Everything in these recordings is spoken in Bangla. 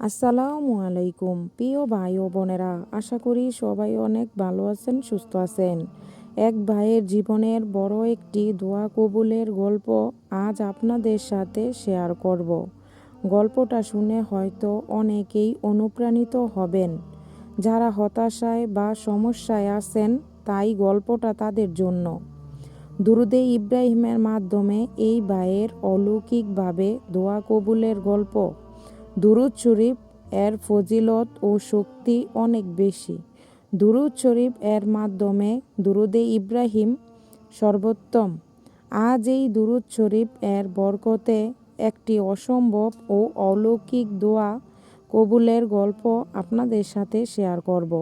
আসসালামু আলাইকুম। প্রিয় ভাই ও বোনেরা, আশা করি সবাই অনেক ভালো আছেন, সুস্থ আছেন। এক ভাইয়ের জীবনের বড় একটি দোয়া কবুলের গল্প আজ আপনাদের সাথে শেয়ার করব। গল্পটা শুনে হয়তো অনেকেই অনুপ্রাণিত হবেন। যারা হতাশায় বা সমস্যায় আছেন, তাই গল্পটা তাদের জন্য। দুরুদে ইব্রাহিমের মাধ্যমে এই ভাইয়ের অলৌকিকভাবে দোয়া কবুলের গল্প দুরুদ শরীফ এর ফজিলত ও শক্তি অনেক বেশি। দুরুদ শরীফ এর মাধ্যমে দুরুদে ইব্রাহিম সর্বোত্তম। আজ এই দুরুদ শরীফ এর বরকতে একটি অসম্ভব ও অলৌকিক দোয়া কবুলের গল্প আপনাদের সাথে শেয়ার করব।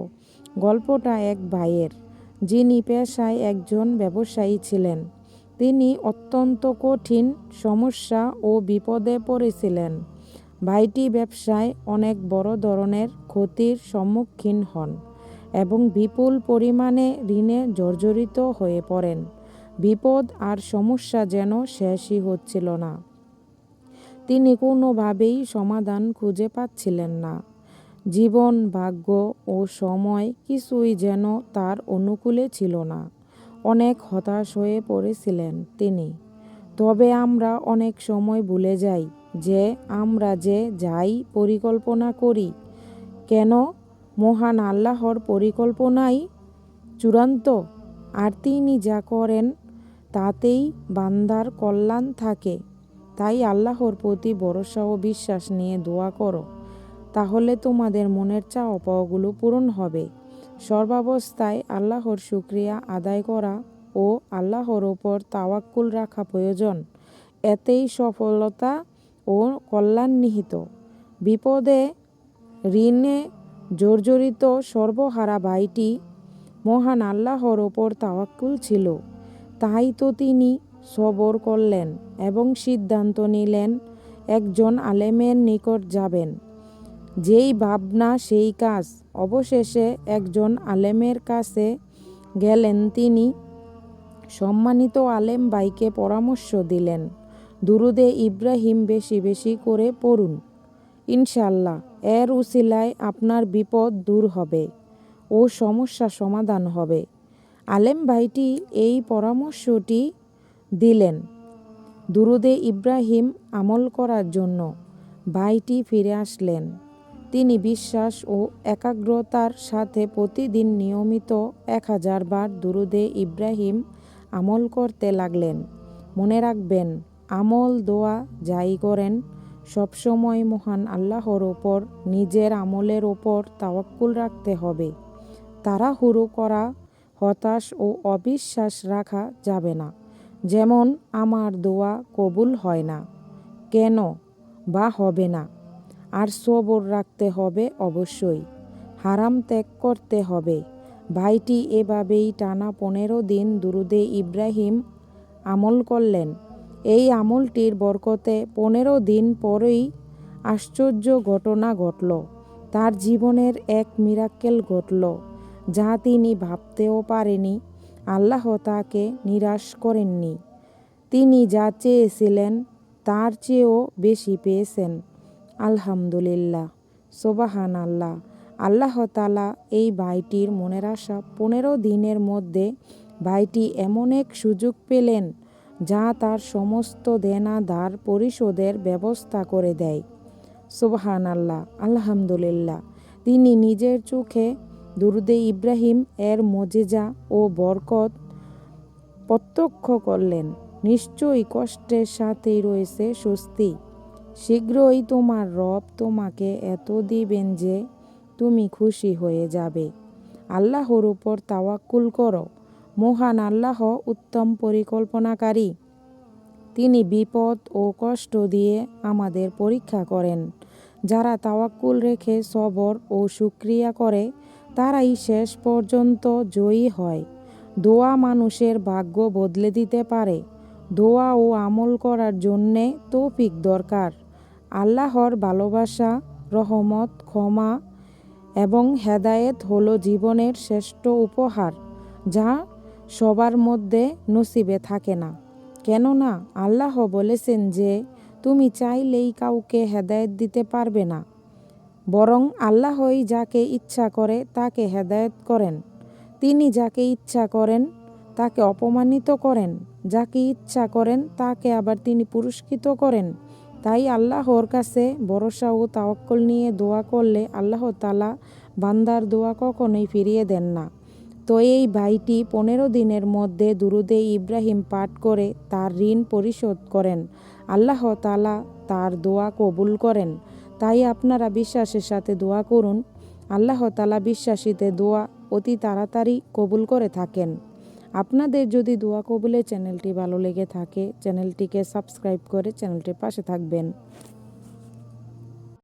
গল্পটা এক ভাইয়ের, যিনি পেশায় একজন ব্যবসায়ী ছিলেন। তিনি অত্যন্ত কঠিন সমস্যা ও বিপদে পড়েছিলেন। ভাইটি ব্যবসায় অনেক বড় ধরনের ক্ষতির সম্মুখীন হন এবং বিপুল পরিমাণে ঋণে জর্জরিত হয়ে পড়েন। বিপদ আর সমস্যা যেন শেষই হচ্ছিল না। তিনি কোনোভাবেই সমাধান খুঁজে পাচ্ছিলেন না। জীবন, ভাগ্য ও সময় কিছুই যেন তার অনুকূলে ছিল না। অনেক হতাশ হয়ে পড়েছিলেন তিনি। তবে আমরা অনেক সময় ভুলে যাই যে আমরা যে যাই পরিকল্পনা করি। কেন? মহান আল্লাহর পরিকল্পনাই চূড়ান্ত। আর তিনি যা করেন, তাতেই বান্দার কল্যাণ থাকে। তাই আল্লাহর প্রতি ভরসা ও বিশ্বাস নিয়ে দোয়া করো। তাহলে তোমাদের মনের চাওয়া পাওয়াগুলো পূরণ হবে। সর্বাবস্থায় আল্লাহর শুক্রিয়া আদায় করা ও আল্লাহর ওপর তাওয়াক্কুল রাখা প্রয়োজন। এতেই সফলতা ও কল্যাণ নিহিত। বিপদে ঋণে জর্জরিত সর্বহারা ভাইটি মহান আল্লাহর ওপর তাওয়াক্কুল ছিল। তাই তো তিনি সবর করলেন এবং সিদ্ধান্ত নিলেন একজন আলেমের নিকট যাবেন। যেই ভাবনা, সেই কাজ অবশেষে একজন আলেমের কাছে গেলেন তিনি সম্মানিত আলেম ভাইকে পরামর্শ দিলেন। দুরুদে ইব্রাহিম বেশি বেশি করে পড়ুন। ইনশাল্লাহ এর উসিলায় আপনার বিপদ দূর হবে ও সমস্যা সমাধান হবে। আলেম ভাইটি এই পরামর্শটি দিলেন। দুরুদে ইব্রাহিম আমল করার জন্য ভাইটি ফিরে আসলেন। তিনি বিশ্বাস ও একাগ্রতার সাথে প্রতিদিন নিয়মিত এক হাজার বার দুরুদে ইব্রাহিম আমল করতে লাগলেন। মনে রাখবেন, আমল দোয়া যাই করেন, সবসময় মহান আল্লাহর ওপর, নিজের আমলের ওপর তাওয়াক্কুল রাখতে হবে। তারা হুরু করা, হতাশ ও অবিশ্বাস রাখা যাবে না। যেমন, আমার দোয়া কবুল হয় না। কেন? বা হবে না। আর সবর রাখতে হবে অবশ্যই। হারাম ত্যাগ করতে হবে। ভাইটি এভাবেই টানা পনেরো দিন দুরুদে ইব্রাহিম আমল করলেন। এই আমলটির বরকতে পনেরো দিন পরেই আশ্চর্য ঘটনা ঘটল। তার জীবনের এক মিরাক্কেল ঘটল, যা তিনি ভাবতেও পারেনি, আল্লাহ তাকে নিরাশ করেননি। তিনি যা চেয়েছিলেন, তার চেয়েও বেশি পেয়েছেন। আলহামদুলিল্লাহ সোবাহান আল্লাহ আল্লাহ তালা এই ভাইটির মনের আশা পনেরো দিনের মধ্যে ভাইটি এমন এক সুযোগ পেলেন যা তার সমস্ত দেনা ধার পরিশোধের ব্যবস্থা করে দেয়। সুবহান আল্লাহ আলহামদুলিল্লাহ। তিনি নিজের চোখে দুরুদে ইব্রাহিম এর মজেজা ও বরকত প্রত্যক্ষ করলেন। নিশ্চয়ই কষ্টের সাথেই রয়েছে স্বস্তি। শীঘ্রই তোমার রব তোমাকে এত দিবেন যে তুমি খুশি হয়ে যাবে। আল্লাহর উপর তাওয়াক্কুল করো। মহান আল্লাহ উত্তম পরিকল্পনাকারী। তিনি বিপদ ও কষ্ট দিয়ে আমাদের পরীক্ষা করেন। যারা তাওয়াক্কুল রেখে সবর ও সুক্রিয়া করে, তারাই শেষ পর্যন্ত জয়ী হয়। দোয়া মানুষের ভাগ্য বদলে দিতে পারে। দোয়া ও আমল করার জন্যে তৌফিক দরকার। আল্লাহর ভালোবাসা, রহমত, ক্ষমা এবং হেদায়েত হলো জীবনের শ্রেষ্ঠ উপহার, যা সবার মধ্যে নসিবে থাকে না। কেননা আল্লাহ বলেছেন যে, তুমি চাইলেই কাউকে হেদায়েত দিতে পারবে না। বরং আল্লাহই যাকে ইচ্ছা করে তাকে হেদায়েত করেন। তিনি যাকে ইচ্ছা করেন তাকে অপমানিত করেন, যাকে ইচ্ছা করেন তাকে আবার তিনি পুরস্কৃত করেন। তাই আল্লাহর কাছে ভরসা ও তাওয়াক্কল নিয়ে দোয়া করলে আল্লাহ তালা বান্দার দোয়া কখনোই ফিরিয়ে দেন না। তো এই ভাইটি পনেরো দিনের মধ্যে দুরুদে ইব্রাহিম পাঠ করে তার ঋণ পরিশোধ করেন। আল্লাহ তালা তার দোয়া কবুল করেন। তাই আপনারা বিশ্বাসের সাথে দোয়া করুন। আল্লাহ তালা বিশ্বাসীতে দোয়া অতি তাড়াতাড়ি কবুল করে থাকেন। আপনাদের যদি দোয়া কবুলে চ্যানেলটি ভালো লেগে থাকে চ্যানেলটিকে সাবস্ক্রাইব করে চ্যানেলটির পাশে থাকবেন।